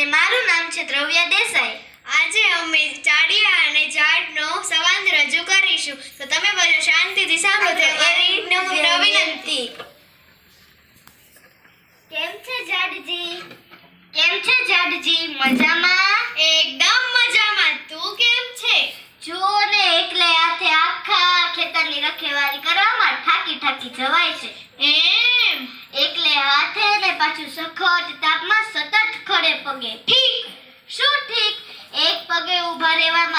અને મારું નામ છે દ્રવ્ય દેસાઈ. આજે અમે ચાડિયા અને ઝાડનો સંવાદ રજૂ કરીશું. તો તમે બધા શાંતિથી સાંભળો. એવી નમ્ર વિનંતી કેમ છે ઝાડજી કેમ છે ઝાડજી મજામાં? એકદમ મજામાં. તું કેમ છે? જો ને એકલે હાથે આખા ખેતરની રખેવાળી કરવામાં થાકી થાકી જવાય છે. એમ? એકલે હાથે ને પાછું સખત તાપમાં સતત ખડે પગે ઠીક શું ઠીક એક પગે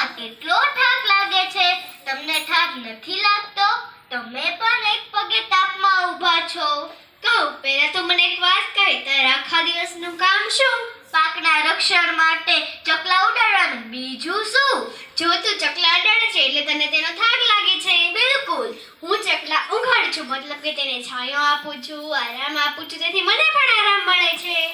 ઊભા કેટલો થાક લાગે છે? તમને થાક નથી લાગતો? તમે પણ એક પગે તાપમાં ઊભા છો. કહું પહેલા તો મને એક વાત કહી તારે આખા દિવસનું કામ શું? પાકના રક્ષણ માટે ચકલા ઉડાડવાનું બીજું શું? જો તું ચકલા ઉડાડે છે એટલે તને તેનો થાક લાગે છે. બિલકુલ. હું ચકલા ઉઘાડું છું મતલબ કે તેને છાંયો આપું છું આરામ આપું છું. તેથી મને પણ આરામ મળે છે.